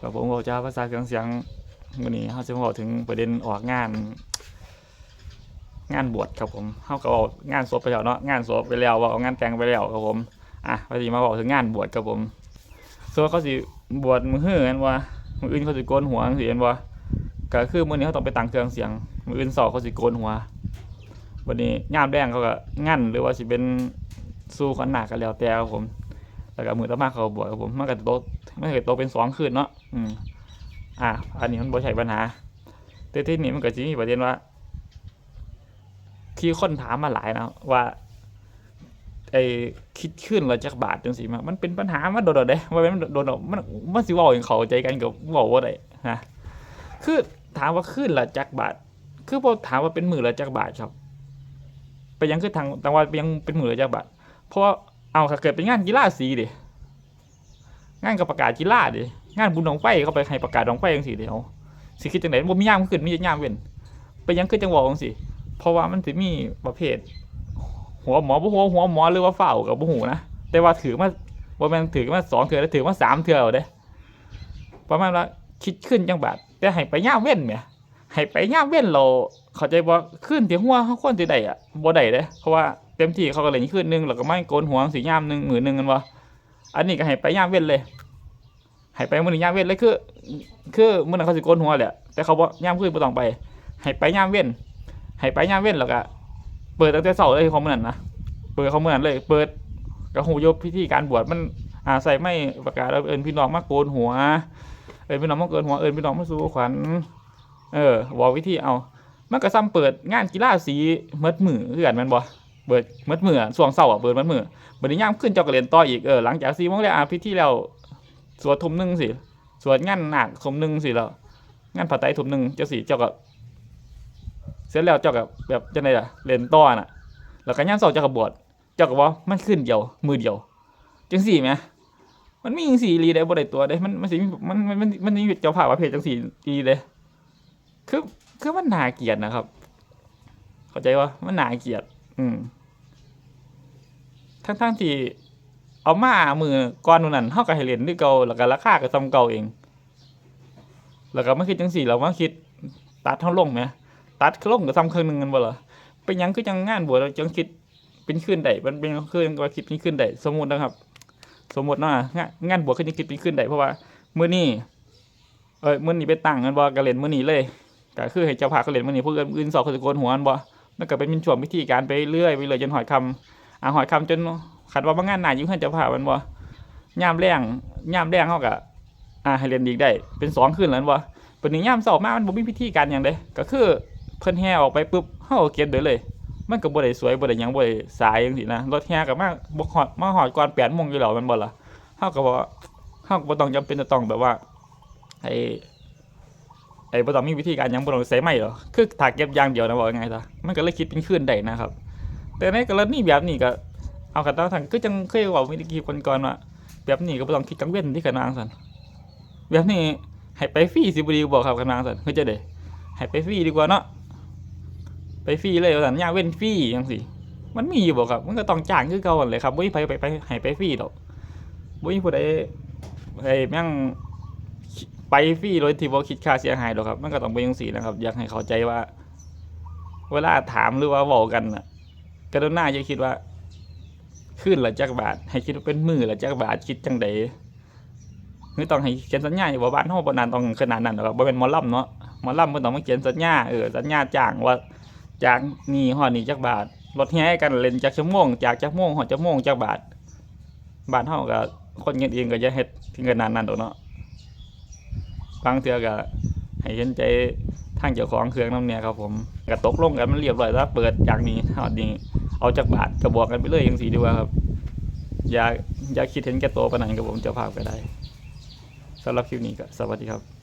กับผมบอกจ้าภาษาเครื่องเสียงวันนี้เขาจะมาบอกถึงประเด็นออกงาน งานบวชครับผมเขาก็บอกงานศพไปแล้วเนาะงานศพไปแล้วว่าเอางานแต่งไปแล้วครับผมอะพอดีมาบอกถึงงานบวชครับผมส่วนเขาสิบวชมือหื้อกันว่ามืออื่นเขาสิโกนหัวจังสิเห็นว่าก็คือมื้อนี้เขาต้องไปตั้งเครื่องเสียงมืออื่นสอบเขาสิโกนหัววันนี้ยามแดงเขาก็งั้นหรือว่าสิเป็นสู้ขันหนักกันแล้วแต่ครับผมแล้วก็มือต่อมาเขาบวชครับผมมันก็โต มันก็โตเป็นสองคืนเนาะอืมอะอันนี้มันบ่ใช่ปัญหา แต่ที่นี่มันก็จะมีประเด็นว่า ที่คนถามมาหลายนะว่าไอ้คิดขึ้นละจักบาทจังสิมามันเป็นปัญหามาโดนๆเด้ว่ามันโดนๆมันมันสิเว้าอย่างเขาใจกันกับเว้าบ่ได้ฮะคือถามว่าขึ้นละจักบาท คือพอถามว่าเป็นหมื่นละจักบาทครับ ไปยังคือทางตังว่าไปยังเป็นหมื่นละจักบาท เพราะว่าเอาถ้าเกิดเป็นงานกีฬาสีดิ งานกับประกาศกีฬาดิงานบุญดองไฟเขาไปให้ประกาศดองไฟจังสิเดียวสิคิดจังไดบ่มีย่ามขึ้นมีแต่ย่ามเว้นไปยังคือจังเว้าจังสิเพราะว่ามันจะมีประเภท หัวหมอบ่หัวหัวหมอหรือว่าเฝ้ากับบ่หูนะแต่ว่าถือมาว่ามันถือมาสองเถื่อแล้วถือมาสามเถื่อเอาเด้ประมาณว่าคิดขึ้นจังบาทแต่ให้ไปย่ามเว้นแหมให้ไปย่ามเว้นเราเข้าใจบ่ขึ้นที่หัวเขาควรสิได้อะบ่ได้เด้เพราะว่าเต็มที่เขาก็เล่นขึ้นหนึงแล้วก็ไม่โกนหัวสิย่ามหนึงมือหนึงกันว่ อันนี้ก็ให้ไปย่ามเว้นเลยให้ไปมื้อนี้ย่ามเว้นเลยคือ คือมื้อนั้นเขาสิโกนหัวแหละแต่เขาบ่ย่ามขึ้นบ่ต้องไปให้ไปย่ามเว้นให้ไปย่ามเว้นแล้วก็เปิดตั้งแต่เสาเลยเขาเมื่อนั้นนะเปิดเขาเมื่อนั้นเลย เปิดกระหูยบพิธีการบวชมันอาใส่ไม่ประกาศเอินพี่น้องมาโกนหัว เอินพี่น้องมาโกนหัวเอินพี่น้องมาสู่ขวัญเออบอกวิธีเอามันก็ซ้ำเปิดงานกีฬาสีเมดมือคือกันมันบ่ เปิดเมดมืออส่วงเสาร์อะเปิดเมดมือบัดนี้ย่ามขึ้นเจ้าก็เรียนต่ออีกเออหลังจากสี่โมงแล้วอะพิธีแล้วสวดทุ่มหนึ่งสิสวดงานหนักทุ่มหนึ่งสิแล้วงานผัดไตทุ่มหนึ่งเจ้าสิเจ้าก็เสร็จแล้วเจ้ากับแบบจังไดล่ะเล่นต่อน่ะ แล้วก็ย่ามเสาเจ้ากับบวชเจ้าก็ว่ามันขึ้นเดียวมือเดียวจังสี่ไหมมันมีจังสี่รีได้บ่ได้ตัวเด้มันมันสิมีมันมันมันมันมีเจ้าภาพประเภทจังสี่รีเด้คือคือมันหนาเกียดนะครับ เข้าใจว่ามันหนาเกียดอืม ทั้งทั้งๆที่เอามามือก่อนนู่นนั่นเฮาก็ให้เล่นคือเก่าแล้วก็ราคาก็ซ้ำเก่าเอง แล้วก็มาคิดจังสี่แล้วมาคิดตัดเฮาลงไหมตัดลงก็ทำเครื่องหนึ่งกันบ่ล่ะเป็นยังคือจังงานบวชเราจังคิดเป็นขึ้นได้มันเป็นคือว่าคิดเป็นขึ้นได้สมมุตินะครับ สมมติเนาะงานงานบวชคือจังคิดเป็นขึ้นได้เพราะว่ามื้อนี้เอ้ยมื้อนี้ไปตั้งกันบ่ก็เล่นมื้อนี้เลยก็คือให้เจ้าภาพก็เล่นมื้อนี้ผู้อื่นสอบเขาจะโกนหัวกันบ่มันก็เป็นช่วงพิธีการไปเรื่อยไปเรื่อยจนหอยคำ อาหอยคำจนขัดว่าบางงานหนาอยู่เฮือนจ้าภามันบ่ย่ามแรงย่ามแรงเฮาก็อ่าให้เล่นอีกได้ เป็นสองคืนแล้วม่นบ่เป็นนี้ยามเช้ามามันบ่มีพิธีการหยังเด้ก็คือเพิ่นแห่ออกไปปุ๊บเฮาก็เก็บเด้อเลย มันก็บ่ได้สวยบ่ได้หยังบ่ได้สายจังซี่นะรถแห่ก็มาบ่ฮอดมาฮอดก่อน8โมงอยู่แล้วม่นบ่ล่ะเฮาก็บ่เฮาก็บ่ต้องจำเป็นจะต้องแบบว่าไอ้ไอ้บ่ต้องมีวิธีการหยังบ่ต้องใส่ไม้หรอกคือถ้าเก็บอย่างเดียวนะว่าไงซะมันก็เลยคิดเป็นคืนได้นะครับ แต่ในกรณีแบบนี้ก็เอากันตามทางคือจังเคยเว้าวิธีคนก่อนว่าแบบนี้ก็บ่ต้องคิดกังเว้นที่กันางซั่นแบบนี้ให้ไปฟรีสิบ่ดีบ่ครับกันางซั่นคือจะได้ให้ไปฟรีดีกว่าเนาะไปฟรีเลยสัญญาเว้นฟรียังสิมันมีอยู่บ่ครับ มันก็ต้องจ้างคือเก่าหั่นเลยครับบ่มีไปไปไปให้ไปฟรีดอกบ่มีผู้ใดไอ้แม่งไปฟรีโดยที่บ่คิดค่าเสียหายดอกครับ มันก็ต้องเป็นจังซี่นะครับ อยากให้เข้าใจว่า เวลาถามหรือว่าเว้ากันน่ะ กรุณาอย่าคิดว่าขึ้นละจักบาท ให้คิดว่าเป็นมือละจักบาทคิดจังใดคือต้องให้เขียนสัญญาอยู่ว่าบ้านเฮาบ่นานต้องขนาดนั้นหรอกบ่เป็นมอลำเนาะมอลำมันต้องมาเขียนสัญญาเออสัญญาจ้างว่าจ้ากนี่หอดนี่จักบาทรถแห่กันเล่นจากชั่วโมงจากจักโมงหอดจักโมงจักบาทบ้านเฮาก็คนเงินเองก็จะเฮ็ดถึงขนาดนั้นดอกเนาะบางเทื่อก็ให้เห็นใจทางเจ้าของเครื่องนำเนี่ยครับผมก็ตกลงกันมันเรียบร้อยแล้วเปิดจากนี้หอดนี้ เอาจากบาทกระบอกกันไปเรื่อยอย่างสีดีกว่าครับ อย่าอย่าคิดเห็นแก่ตัวปนนั้นครับผมเจ้าภาพก็ได้สำหรับคลิปนี้ก็สวัสดีครับ